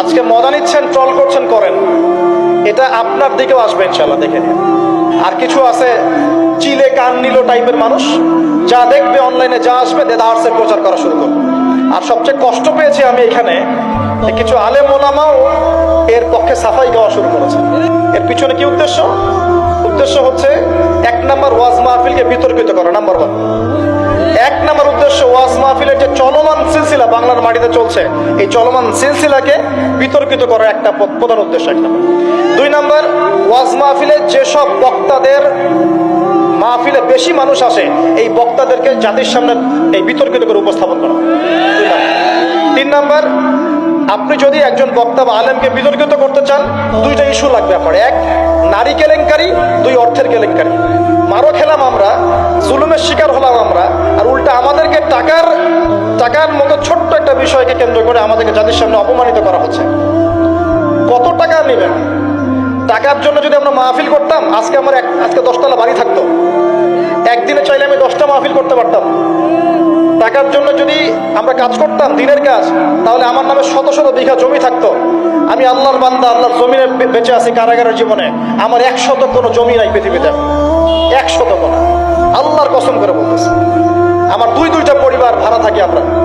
আজকে মজা নিচ্ছেন ট্রল করছেন, করেন। এটা আপনার দিকেও আসবে ইনশাল্লাহ দেখে আর কিছু আছে, চিলে কান নিল টাইপের মানুষ, যা দেখবে অনলাইনে যা আসবে দেদার্সের প্রচার করা শুরু করবে। আর সবচেয়ে কষ্ট পেয়েছি আমি এখানে কিছু আলেম ওলামাও এর পক্ষে সাফাই গাওয়া শুরু করেছে। এর পিছনে কি উদ্দেশ্য? উদ্দেশ্য হচ্ছে, এক নাম্বার ওয়াজ মাহফিলকে বিতর্কিত করা, নাম্বার ওয়ান এক নাম্বার উদ্দেশ্য ওয়াজ মাহফিলের যে চলমান সিলসিলা বাংলার মাটিতে চলছে এই চলমান সিলসিলাকে বিতর্কিত করার একটা প্রধান উদ্দেশ্য এক নাম্বার দুই নাম্বার, ওয়াজ মাহফিলে যেসব বক্তাদের মাহফিলে বেশি মানুষ আসে, এই বক্তাদেরকে জাতির সামনে এই বিতর্কিত করে উপস্থাপন করা। তিন নাম্বার, আপনি যদি একজন বক্তা বা আলেমকে বিতর্কিত করতে চান, দুইটা ইস্যু লাগবে আপনার। এক, নারী কেলেঙ্কারি, দুই, অর্থের কেলেঙ্কারি। মারো খেলাম আমরা, জুলুমের শিকার হলাম আমরা, আর উল্টা আমাদেরকে টাকার টাকার একটা বিষয়কে কেন্দ্র করে আমাদেরকে জাতির সামনে অপমানিত করা হচ্ছে। কত টাকা নেবেন? টাকার জন্য যদি আমরা মাহফিল করতাম, আজকে আমার আজকে দশতলা বাড়ি থাকতো। একদিনে চাইলে আমি দশটা মাহফিল করতে পারতাম। টাকার জন্য যদি আমরা কাজ করতাম, দিনের কাজ, তাহলে আমার নামে শত শত বিঘা জমি থাকতো। আমি আল্লাহর বান্দা, আল্লাহর জমিনে বেঁচে আছি কারাগারের জীবনে। আমার এক শত কোনো জমি নাই পৃথিবীতে। এক শত কোনো। আল্লাহর কসম করে বলতেছি। আমার দুই দুইটা পরিবার ভাড়া থাকি আমরা।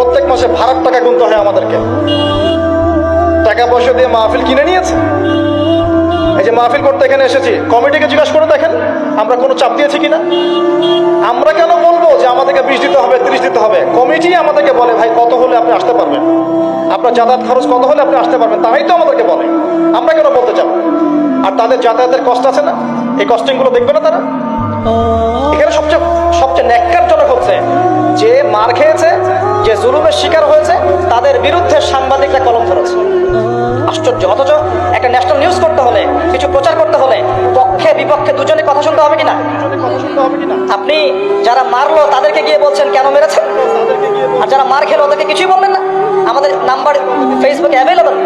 প্রত্যেক মাসে ভাড়ার টাকা গুনতে হয় আমাদেরকে। টাকা পয়সা দিয়ে মাহফিল কিনে নিয়েছে। এই যে মাহফিল করতে এখানে এসেছি, কমিটিকে জিজ্ঞাসা করে দেখেন, আমরা কোনো চাপ দিয়েছি কিনা? আমরা কেন বলব যে আমাদেরকে বিশ দিতে হবে, ত্রিশ দিতে হবে? কমিটি আমাদেরকে বলে, ভাই, কত হলে আপনি আসতে পারবেন? আপনার যাতায়াত খরচ কত হলে আপনি আসতে পারবেন? তারাই তো আমাদেরকে বলে। আমরা কেন বলতে চাবো আর তাদের যাতায়াতের কষ্ট আছে না? এই কস্টিংগুলো দেখবে না তারা? এখানে সবচেয়ে সবচেয়ে ন্যাক্কারজনক হচ্ছে, যে মার খেয়েছে যে জুলুমের শিকার হয়েছে, তাদের বিরুদ্ধে সাংবাদিকরা কলম ধরেছে। আশ্চর্য, অথচ একটা ন্যাশনাল নিউজ করতে হলে, কিছু প্রচার করতে হলে, পক্ষে, বিপক্ষে দুজনে কথা শুনতে হবে কিনা? আপনি যারা মারলো, তাদেরকে গিয়ে বলছেন, কেন মেরেছেন? আর যারা মার খেলো, ওদেরকে কিছুই বললেন না। আমাদের নাম্বার ফেসবুকে অ্যাভেলেবেল